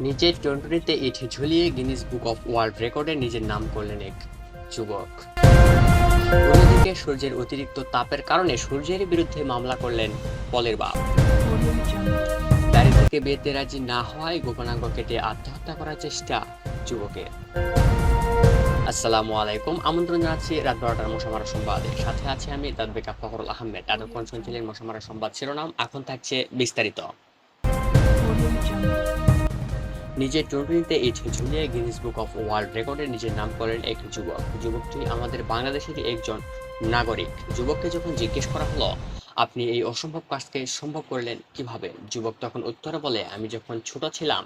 নিজের টন্টনিতে ইট ঝুলিয়ে Guinness book of world রেকর্ডে নিজের নাম করলেন এক যুবক। অন্যদিকে সূর্যের অতিরিক্ত তাপের কারণে সূর্যের বিরুদ্ধে মামলা করলেন পলের বাপ। বাড়ি থেকে বেতে রাজি না হওয়ায় গোপনাঙ্গ কেটে আত্মহত্যা করার চেষ্টা যুবকের। আসসালামু আলাইকুম, আমন্ত্রণ জানাচ্ছি রাত বারোটার মশামারা সংবাদে। সাথে আছে আমি তাদবেকা ফখরুল আহমেদ। এতক্ষণ শুনছিলেন মশামারা সংবাদ শিরোনাম, এখন থাকছে বিস্তারিত। নিজের টুর্নিতে ইট ঝুলিয়ে গিনিস বুক অফ ওয়ার্ল্ড রেকর্ডে নিজের নাম করেন এক যুবক। যুবকটি আমাদের বাংলাদেশের একজন নাগরিক। যুবককে যখন জিজ্ঞেস করা হলো, আপনি এই অসম্ভব কাজকে সম্ভব করলেন কীভাবে? যুবক তখন উত্তরে বলে, আমি যখন ছোট ছিলাম,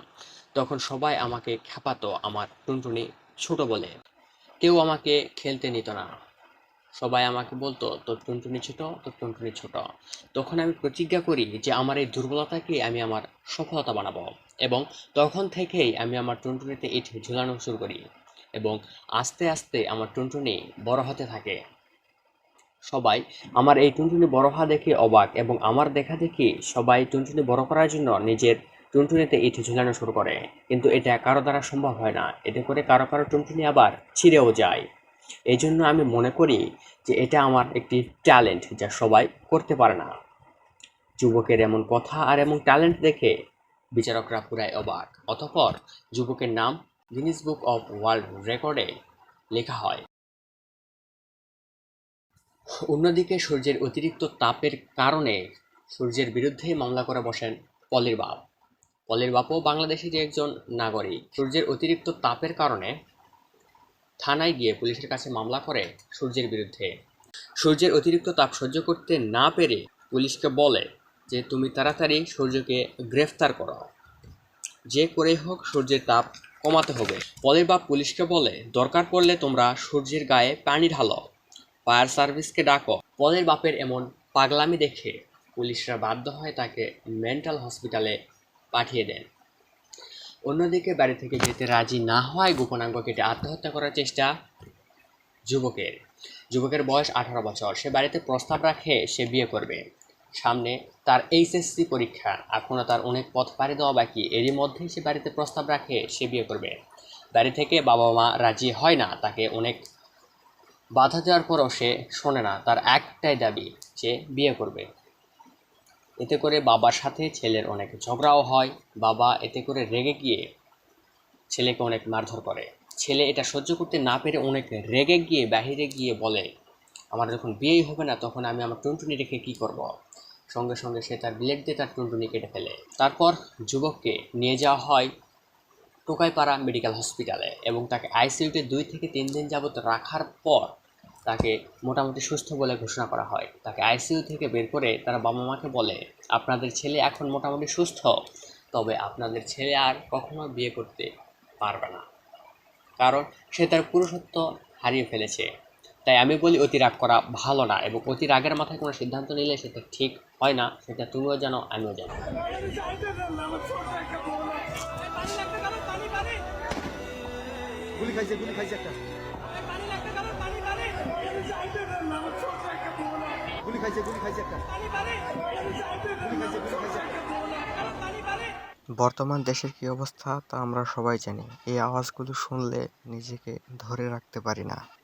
তখন সবাই আমাকে খেপাতো আমার টুনটুনি ছোট বলে। কেউ আমাকে খেলতে নিত না। সবাই আমাকে বলতো, তোর টুনটুনি ছোট, তোর টুনটুনি ছোট। তখন আমি প্রতিজ্ঞা করি যে আমার এই দুর্বলতাকে আমি আমার সফলতা বানাবো। এবং তখন থেকেই আমি আমার টুনটুনিতে ইট ঝুলানো শুরু করি। এবং আস্তে আস্তে আমার টুনটুনি বড় হতে থাকে। সবাই আমার এই টুনটুনি বড় হওয়া দেখে অবাক এবং আমার দেখা দেখি সবাই টুনটুনি বড় করার জন্য নিজের টুনটুনিতে ইট ঝুলানো শুরু করে। কিন্তু এটা কারও দ্বারা সম্ভব হয় না। এতে করে কারও কারও টুনটুনি আবার ছিঁড়েও যায়। এই জন্য আমি মনে করি যে এটা আমার একটি ট্যালেন্ট যা সবাই করতে পারে না। যুবকের এমন কথা আর এমন ট্যালেন্ট দেখে বিচারকরা পুরাই অবাক। অতঃপর যুবকের নাম গিনিস বুক অফ ওয়ার্ল্ড রেকর্ডে লেখা হয়। অন্যদিকে সূর্যের অতিরিক্ত তাপের কারণে সূর্যের বিরুদ্ধে মামলা করে বসেন পলির বাপ। পলির বাপও বাংলাদেশের একজন নাগরিক, সূর্যের অতিরিক্ত তাপের কারণে থানায় গিয়ে পুলিশের কাছে মামলা করে সূর্যের বিরুদ্ধে। সূর্যের অতিরিক্ত তাপ সহ্য করতে না পেরে পুলিশকে বলে যে, তুমি তাড়াতাড়ি সূর্যকে গ্রেফতার করো। যে করেই হোক সূর্যের তাপ কমাতে হবে। পলের বাপ পুলিশকে বলে, দরকার পড়লে তোমরা সূর্যের গায়ে পানি ঢালো, ফায়ার সার্ভিসকে ডাকো। পরের বাপের এমন পাগলামি দেখে পুলিশরা বাধ্য হয় তাকে মেন্টাল হসপিটালে পাঠিয়ে দেন। অন্যদিকে বাড়ি থেকে যেতে রাজি না হওয়ায় গোপনাঙ্গ কেটে আত্মহত্যা করার চেষ্টা যুবকের। যুবকের বয়স আঠারো বছর। সে বাড়িতে প্রস্তাব রাখে, সে বিয়ে করবে। সামনে তার এইচএসসি পরীক্ষা। এখনও তার অনেক পথ পাড়ি দেওয়া বাকি। এরই মধ্যেই সে বাড়িতে প্রস্তাব রাখে, সে বিয়ে করবে। বাড়ি থেকে বাবা মা রাজি হয় না। তাকে অনেক বাধা দেওয়ার পরও সে শোনে না। তার একটাই দাবি, সে বিয়ে করবে। এতে করে বাবার সাথে ছেলের অনেক ঝগড়াও হয়, বাবা এতে করে রেগে গিয়ে ছেলেকে অনেক মারধর করে ছেলে এটা সহ্য করতে না পেরে অনেক রেগে গিয়ে, বাহিরে গিয়ে বলে, আমার যখন বিয়েই হবে না, তখন আমি আমার টুনটুনি রেখে কি করব। সঙ্গে সঙ্গে সে তার ব্লেড দিয়ে তার টুনটুনি কেটে ফেলে তারপর যুবককে নিয়ে যাওয়া হয় টোকাইপাড়া মেডিকেল হসপিটালে এবং তাকে আইসিইউতে দুই থেকে তিন দিন যাবত রাখার পর তাকে মোটামুটি সুস্থ বলে ঘোষণা করা হয়। তাকে আইসিইউ থেকে বের করে তারা বাবা মাকে বলে, আপনাদের ছেলে এখন মোটামুটি সুস্থ, তবে আপনাদের ছেলে আর কখনো বিয়ে করতে পারবে না। কারণ সে তার পুরুষত্ব হারিয়ে ফেলেছে। তাই আমি বলি অতি রাগ করা ভালো না এবং অতি রাগের মাথায় কোনো সিদ্ধান্ত নিলে সেটা ঠিক হয় না, সেটা তুমিও জানো, আমিও জানো। গুলি খাইছে গুলি খাইছে একটা। বর্তমান দেশের কি অবস্থা তা আমরা সবাই জানি। এই আওয়াজগুলো শুনলে নিজেকে ধরে রাখতে পারি না।